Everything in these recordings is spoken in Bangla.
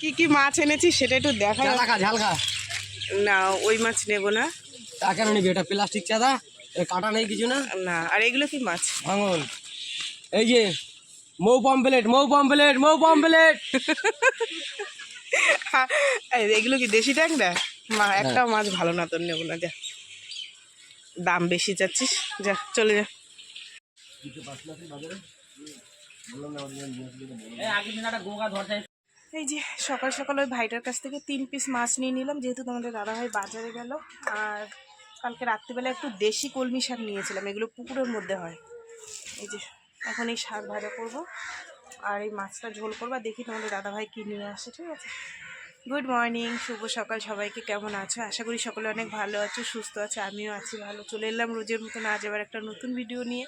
কি কি মাছ এনেছি সেটা একটু দেখা ঝাল খা ঝাল খা। না ওই মাছ নেব না। তা কেন নিবি? এটা প্লাস্টিক চাঁদা কাটা নেই কিছু না? না আর এগুলো কি মাছ? ভাঙন এই যে মৌ পম্পলেট মৌ পম্পলেট মৌ পম্পলেট এই এগুলো কি দেশি ট্যাংরা মা একটা মাছ ভালো না তোর নেব না যা। দাম বেশি যাচ্ছিস যা চলে যা। এই যে সকাল সকাল ওই ভাইটার কাছ থেকে তিন পিস মাছ নিয়ে নিলাম, যেহেতু তোমাদের দাদাভাই বাজারে গেল। আর কালকে রাত্রিবেলা একটু দেশি কলমি শাক নিয়েছিলাম, এগুলো পুকুরের মধ্যে হয়। এই যে এখন এই শাক ভাজা করব আর এই মাছটা ঝোল করব দেখি তোমাদের দাদাভাই কী নিয়ে আসে, ঠিক আছে? গুড মর্নিং শুভ সকাল সবাইকে, কেমন আছো? আশা করি সকলে অনেক ভালো আছো, সুস্থ আছে, আমিও আছি ভালো। চলে এলাম রোজের মতন আজ আবার একটা নতুন ভিডিও নিয়ে।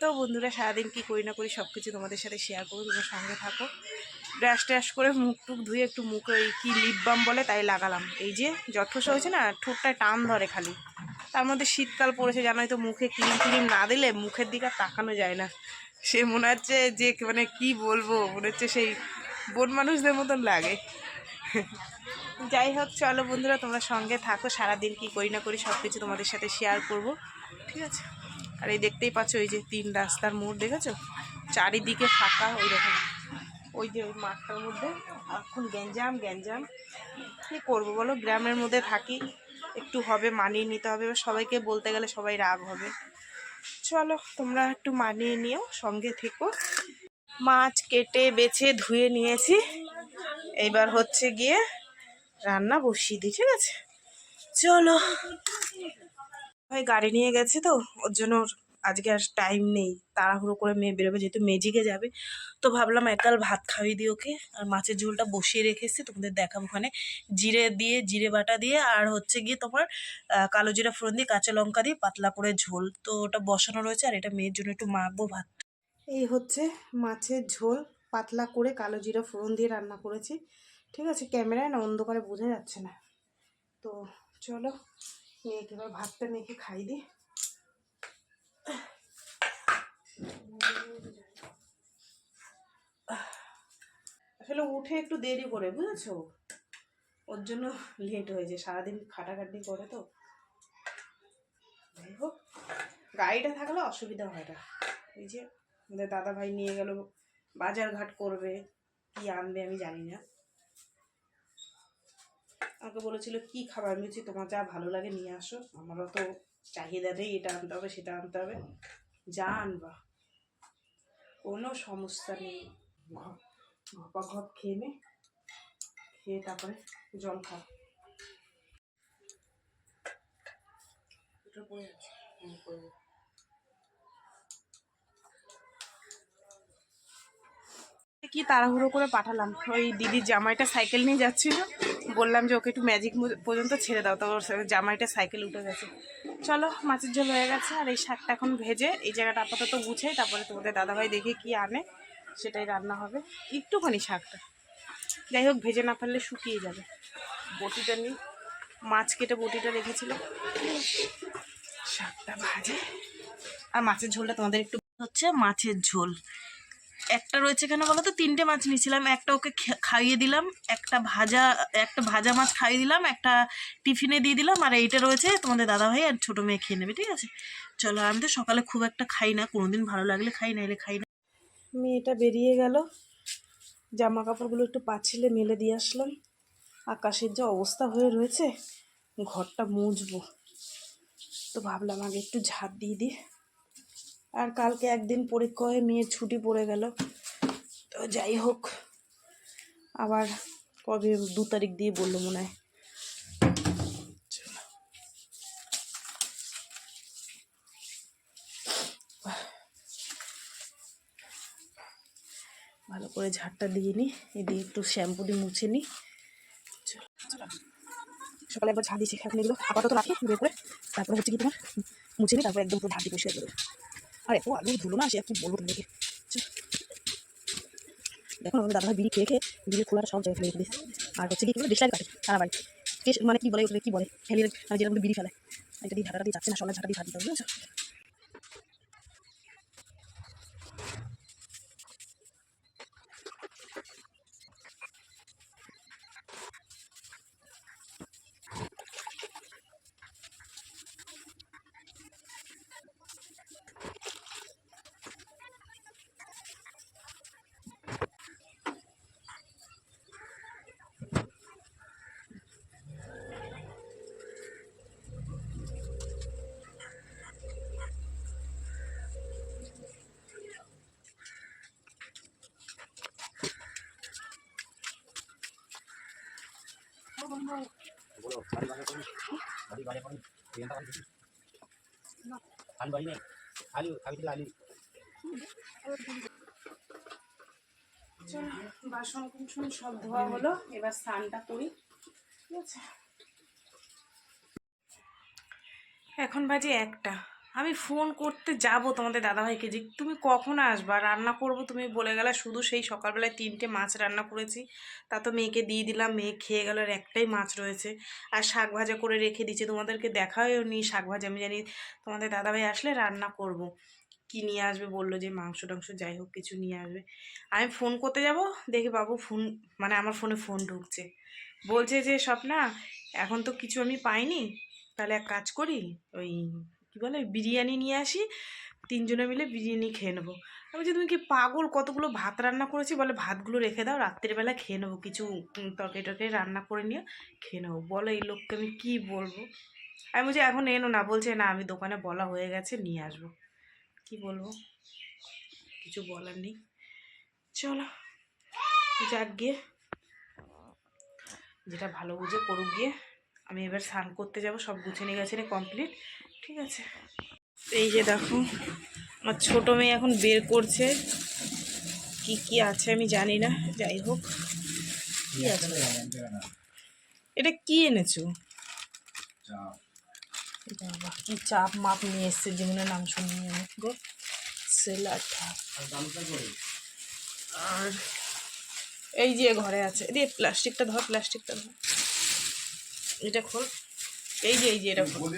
তো বন্ধুরা, সারাদিন কি করি না করি সব কিছু তোমাদের সাথে শেয়ার করব, তোমার সঙ্গে থাকো। ব্রাশ ট্রাশ করে মুখ টুক ধুয়ে একটু মুখ ওই কী লিপ বাম বলে তাই লাগালাম। এই যে যথেষ্ট হয়েছে না, ঠোঁটটায় টান ধরে খালি। তার মধ্যে শীতকাল পড়েছে, জানোই তো মুখে ক্রিম ক্রিম না দিলে মুখের দিকে তাকানো যায় না। সে মনে হচ্ছে যে মানে কি বলব, মনে হচ্ছে সেই বন মানুষদের মতন লাগে। যাই হোক, চলো বন্ধুরা, তোমরা সঙ্গে থাকো, সারাদিন কি করি না করি সব কিছু তোমাদের সাথে শেয়ার করব, ঠিক আছে? আর এই দেখতেই পাচ্ছ ওই যে তিন রাস্তার মোড়, দেখেছ? চারিদিকে ফাঁকা ওই রকম ওই যে ওই মাঠটার মধ্যে। এখন গ্যাঞ্জাম গ্যাঞ্জাম। কী করব বলো? গ্রামের মধ্যে থাকি। একটু হবে, মানিয়ে নিতে হবে। এবার সবাইকে বলতে গেলে সবাই রাগ হবে। চলো, তোমরা একটু মানিয়ে নিও, সঙ্গে থেকো। মাছ কেটে, বেছে, ধুয়ে নিয়েছি। এইবার হচ্ছে গিয়ে রান্না বসিয়ে দিই, ঠিক আছে? চলো। ভাই গাড়ি নিয়ে গেছে তো, ওর জন্য আজকে আর টাইম নেই। তাড়াহুড়ো করে মেয়ে বেরোবে, যেহেতু মেজিকে যাবে। তো ভাবলাম একাল ভাত খাইয়ে দিই ওকে। আর মাছের ঝোলটা বসিয়ে রেখেছি তোমাদের দেখাবো ওখানে। জিরে দিয়ে, জিরে বাটা দিয়ে, আর হচ্ছে গিয়ে তোমার কালো জিরা ফোড়ন দিয়ে, কাঁচা লঙ্কা দিয়ে, পাতলা করে ঝোল। তো ওটা বসানো রয়েছে, আর এটা মেয়ের জন্য একটু মাখবো ভাত। এই হচ্ছে মাছের ঝোল। পাতলা করে কালো জিরা ফোড়ন দিয়ে রান্না করেছি। ঠিক আছে, ক্যামেরায় না অন্ধকারে বোঝা যাচ্ছে না। তো চলো, মেয়েকে এবার ভাতটা মেখে খাই দিই। আসলে উঠে একটু দেরি করে, বুঝেছ? ওর জন্য লেট হয়েছে সারাদিন খাটাখাটি করে তো। যাই হোক, গাড়িটা থাকলে অসুবিধা হয় না। এই যে আমাদের দাদা ভাই নিয়ে গেল, বাজার ঘাট করবে, কি আনবে আমি জানি না। আমাকে বলেছিল, কি খাবার? আমি তোমার যা ভালো লাগে নিয়ে আসো, আমারও তো চাহিদা এটা আনতে হবে সেটা আনতে হবে। যা আনবা। কোনো সমস্যা নেই। ঘপা ঘপ খেয়ে নে। খেয়ে তারপরে জল খা এটা পড়ে আছে। হুম, পড়ে যাবে। কি তাড়াহুড়ো করে পাঠালাম। ওই দিদির জামাইটা সাইকেল নিয়ে যাচ্ছিল। বললাম যে ওকে একটু ম্যাজিক পর্যন্ত ছেড়ে দাও, তো ওর জামাইটা সাইকেল উঠে গেছে। চলো, মাছের ঝোল হয়ে গেছে, আর এই শাকটা এখন ভেজে এই জায়গাটা আপাতত গুছাই, তারপরে তোমাদের দাদাভাই দেখে কি আনে, সেটাই রান্না হবে। একটুখানি শাকটা। যাই হোক, ভেজে না ফেললে শুকিয়ে যাবে। বটিটা নিই মাছ কেটে বটিটা রেখেছিল শাকটা ভাজে। আর মাছের ঝোলটা তোমাদের একটু হচ্ছে মাছের ঝোল। একটা রয়েছে কেন বলো তো তিনটে মাছ নিয়েছিলাম। একটা ওকে খাইয়ে দিলাম, একটা ভাজা একটা ভাজা মাছ খাইয়ে দিলাম, একটা টিফিনে দিয়ে দিলাম, আর এইটা রয়েছে তোমাদের দাদা ভাই আর ছোটো মেয়ে খেয়ে নেবে, ঠিক আছে? চলো, আমি তো সকালে খুব একটা খাই না, কোনোদিন ভালো লাগলে খাই না এলে খাই না। মেয়েটা বেরিয়ে গেল। জামা কাপড়গুলো একটু পাচ্ছিলে মেলে দিয়ে আসলাম। আকাশের যে অবস্থা হয়ে রয়েছে, ঘরটা মুজবো তো ভাবলাম আগে একটু ঝাড় দিয়ে দিই। আর কালকে একদিন পরীক্ষা হয়ে মেয়ের ছুটি পড়ে গেল। তো যাই হোক, আবার কবে দু তারিখ দিয়ে বলল মনে হয়। ভালো করে ঝাড়টা দিয়ে নিই এই দিয়ে একটু শ্যাম্পু দিয়ে মুছে নিই। সকালে একবার ঝাড় দিয়েছি এখন আপাতত রাখি, বের করে তারপরে হচ্ছে কি তোমার মুছে নিই তারপরে একদম পুরো দিয়ে পরিষ্কার করে আর এত আলু ধুলো না, সে কি বলব তোমাদেরকে। দেখো আমাদের দাদা বিড়ি খেয়ে খেয়ে বিড়ি খোলাটা সব জায়গায় ফেলে আর হচ্ছে কি বলে ডিসলাইট কাটে সারা বাড়ি। মানে কি বলে ওটা কি বলে? ফেলে মানে যেরকম বিড়ি ফেলে। এটা দিয়ে ঝাঁটাটা দিয়ে যাচ্ছে না সবাই ঝাঁটা দিয়ে ঝাঁট দিতে হবে বুঝেছ চলো বাসন কুসন সব ধোয়া হলো এবার স্নানটা করি ঠিক আছে এখন বাজে একটা। আমি ফোন করতে যাব তোমাদের দাদাভাইকে যে তুমি কখন আসবা? রান্না করব তুমি বলে গেলে শুধু সেই সকালবেলায় তিনটে মাছ রান্না করেছি। তা তো মেয়েকে দিয়ে দিলাম, মেয়ে খেয়ে গেল আর একটাই মাছ রয়েছে। আর শাক ভাজা করে রেখে দিচ্ছি তোমাদেরকে দেখাও নি শাক ভাজা। আমি জানি তোমাদের দাদাভাই আসলে রান্না করব। কি নিয়ে আসবে বলল যে মাংস টাংস যাই হোক কিছু নিয়ে আসবে। আমি ফোন করতে যাব, দেখি বাবু ফোন মানে আমার ফোনে ফোন ঢুকছে। বলছে যে স্বপ্না, এখন তো কিছু আমি পাইনি, তাহলে এক কাজ করি, ওই কী বলে, বিরিয়ানি নিয়ে আসি, তিনজনে মিলে বিরিয়ানি খেয়ে নেব। আমি বলছি, তুমি কি পাগল? কতগুলো ভাত রান্না করেছি? বলে, ভাতগুলো রেখে দাও, রাত্রিবেলা খেয়ে নেব। কিছু তরকারি টরকারি রান্না করে নিয়ে খেয়ে নেব। বলো, এই লোককে আমি কী বলব? আমি বলছি, এখন এনো না। বলছে, না, আমি দোকানে বলা হয়ে গেছে, নিয়ে আসব। কি বলব? কিছু বলার নেই। চলো, যাক গিয়ে। যেটা ভালো বুঝে করুক গিয়ে। আমি এবার স্নান করতে যাব, সব গুছিয়ে নিয়ে গেছে কমপ্লিট ঠিক আছে। এই যে দেখো, আমার ছোটো মেয়ে এখন বের করছে। কি কি আছে আমি জানি না, যাই হোক। কি আছে এটা কি এনেছো? কি চাপ মাপ নিয়ে এসছে, জীবনের নাম শুনিয়ে গো আর এই যে ঘরে আছে রে প্লাস্টিকটা ধর প্লাস্টিকটা ধর। এটা খোল। এই যে এই যে খোল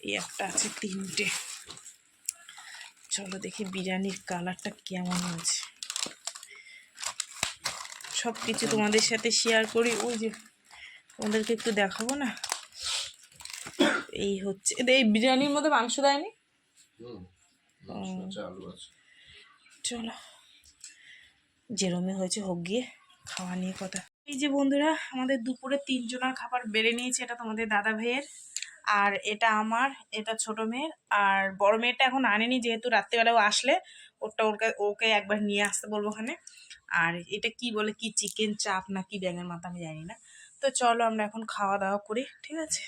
এই একটা আছে তিনটে। চলো দেখি বিরিয়ানির কালারটা কেমন হয়েছে। সব কিছু তোমাদের সাথে শেয়ার করি। ওই যে তোমাদেরকে একটু দেখাবো না? এই হচ্ছে এই বিরিয়ানির মধ্যে মাংস দেয়নি? চলো যেরমে হয়েছে হোক গিয়ে খাওয়া নিয়ে কথা। এই যে বন্ধুরা, আমাদের দুপুরে তিনজনের খাবার বেড়ে নিয়েছে এটা তোমাদের দাদা ভাইয়ের। আর এটা আমার, এটা ছোট মেয়ের। আর বড় মেয়েটা এখন আনেনি যেহেতু রাত্রিবেলাও আসলে, ওরটা ওকে ওকে একবার নিয়ে আসতে বলব ওখানে। আর এটা কি বলে, কি চিকেন চাপ না কি ব্যাঙের মাথা আমি জানি না। তো চলো আমরা এখন খাওয়া দাওয়া করি, ঠিক আছে?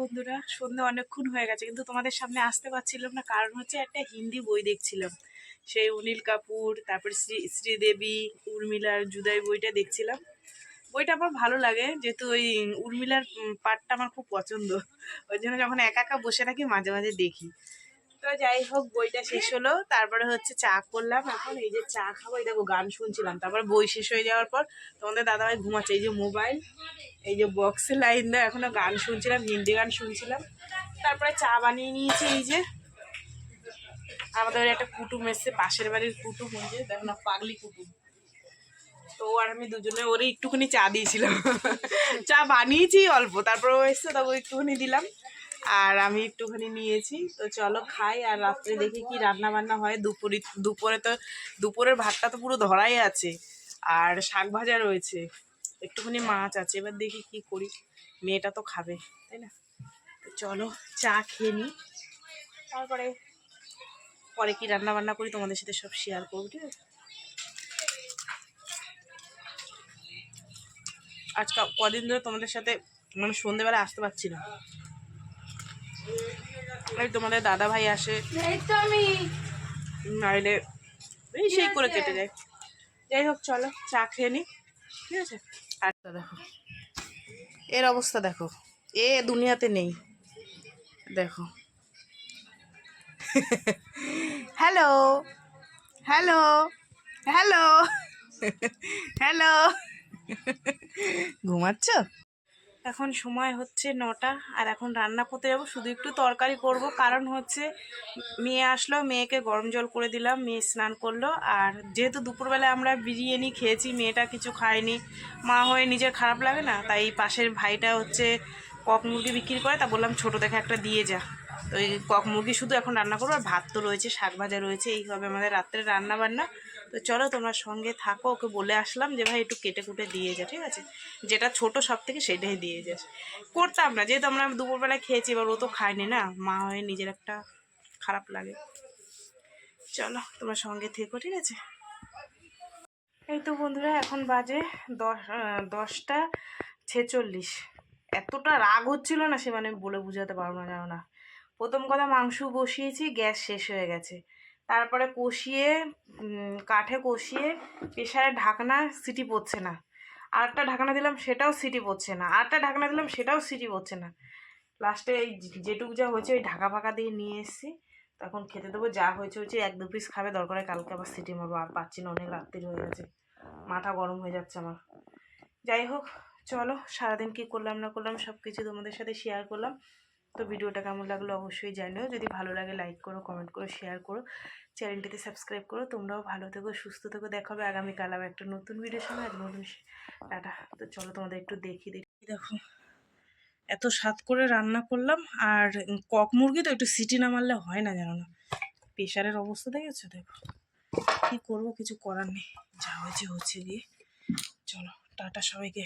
বন্ধুরা সন্ধ্যে অনেকক্ষণ হয়ে গেছে, কিন্তু তোমাদের সামনে আসতে পারছিলাম না। কারণ হচ্ছে একটা হিন্দি বই দেখছিলাম। সেই অনিল কাপুর, তারপর শ্রী, শ্রীদেবী, উর্মিলার জুদাই বইটা দেখছিলাম। বইটা আমার ভালো লাগে, যেহেতু ওই উর্মিলার পার্টটা আমার খুব পছন্দ। ওই জন্য যখন একা একা বসে থাকি মাঝে মাঝে দেখি। তো যাই হোক, বইটা শেষ হলো। তারপরে হচ্ছে চা করলাম। এখন এই যে চা খাব, এই দেখো গান শুনছিলাম। তারপরে বই শেষ হয়ে যাওয়ার পর তোমাদের দাদাভাই ঘুমাচ্ছে। এই যে মোবাইল, এই যে বক্সে লাইন দেয়। এখনও গান শুনছিলাম, হিন্দি গান শুনছিলাম। তারপরে চা বানিয়ে নিয়েছি, এই যে। আমাদের একটা কুটুম এসছে, পাশের বাড়ির কুটুম যে, দেখো না, পাগলি কুটুম। তো আর আমি দুজনে ওরে একটুখানি চা দিয়েছিলাম। চা বানিয়েছি অল্প, তারপর ও এসছে তবে একটুখানি দিলাম। আর আমি একটুখানি নিয়েছি। তো চলো খাই, আর রাত্রে দেখি কি রান্না বান্না হয়। দুপুরে দুপুরে তো, দুপুরের ভাতটা তো পুরো ধরাই আছে। আর শাক ভাজা রয়েছে। একটুখানি মাছ আছে, এবার দেখি কি করি। মেয়েটা তো খাবে, তাই না? তো চলো চা খেয়ে নিই তারপরে, পরে কি রান্না বান্না করি তোমাদের সাথে সব শেয়ার করব, ঠিক আছে? আজকে কদিন ধরে তোমাদের সাথে মানে সন্ধেবেলা আসতে পারছি না। এই তোমাদের দাদা ভাই আসে। নাইলে এই সেই করে কেটে যায়। যাই হোক চলো চা খেয়ে নি ঠিক আছে? আচ্ছা দেখো এর অবস্থা দেখো এ দুনিয়াতে নেই। দেখো। Hello hello hello hello. ঘুমাচ্ছ? এখন সময় হচ্ছে নটা, আর এখন রান্না করতে যাব। শুধু একটু তরকারি করব, কারণ হচ্ছে মেয়ে আসলো, মেয়েকে গরম জল করে দিলাম, মেয়ে স্নান করল। আর যেহেতু দুপুরবেলা আমরা বিরিয়ানি খেয়েছি, মেয়েটা কিছু খায়নি। মা হয়ে নিজের খারাপ লাগে না, তাই পাশের ভাইটা হচ্ছে কক মুরগি বিক্রি করে, তা বললাম ছোটো দেখে একটা দিয়ে যা। তো এই কক মুরগি শুধু এখন রান্না করব, আর ভাত তো রয়েছে, শাক ভাজা রয়েছে এই হবে আমাদের রাত্রে রান্না বান্না তো চলো তোমরা সঙ্গে থাকো, ওকে বলে আসলাম যে, ভাই, একটু কেটে কুটে দিয়ে যা, ঠিক আছে? যেটা ছোট সব থেকে সেটাই দিয়ে যাস। করতাম না, যেহেতু আমরা দুপুরবেলা খেয়েছি, এবার ও তো খায়নি না, মা হয়ে নিজের একটা খারাপ লাগে। চলো, তোমরা সঙ্গে থেকো, ঠিক আছে? এই তো বন্ধুরা, এখন বাজে দশ দশটা ছেচল্লিশ। এতটা রাগ হচ্ছিল না সে মানে বলে বোঝাতে পারব না, জানো না। প্রথম কথা মাংস বসিয়েছি, গ্যাস শেষ হয়ে গেছে। তারপরে কষিয়ে কাঠে কষিয়ে প্রেশারে ঢাকনা সিটি পড়ছে না। আরেকটা ঢাকনা দিলাম, সেটাও সিটি পড়ছে না। আরেকটা ঢাকনা দিলাম, সেটাও সিটি পড়ছে না। লাস্টে এই যেটুকু যা হয়েছে, ওই ঢাকা ফাঁকা দিয়ে নিয়ে এসেছি। তখন খেতে দেবো, যা হয়েছে হয়েছে, এক দু পিস খাবে, দরকার কালকে আবার সিটি মারবো। আর পাচ্ছি না, অনেক রাত্রির হয়ে গেছে। মাথা গরম হয়ে যাচ্ছে আমার। যাই হোক, চলো, সারাদিন কী করলাম, না করলাম সব কিছু তোমাদের সাথে শেয়ার করলাম। তো ভিডিওটা কেমন লাগল অবশ্যই জানিও। যদি ভালো লাগে লাইক করো কমেন্ট করো শেয়ার করো চ্যানেলটিতে সাবস্ক্রাইব করো। তোমরাও ভালো থেকো, সুস্থ থেকো। দেখাবে আগামীকাল আবার একটা নতুন ভিডিওর সঙ্গে। এক নতুন টাটা। তো চলো তোমাদের একটু দেখি দেখি দেখো, এত স্বাদ করে রান্না করলাম। আর কক মুরগি তো একটু সিটি না মারলে হয় না জানো না। প্রেশারের অবস্থা দেখেছ? দেখো, কী করব? কিছু করার নেই। যা হয়েছে, হচ্ছে গিয়ে। চলো, টাটা সবাইকে।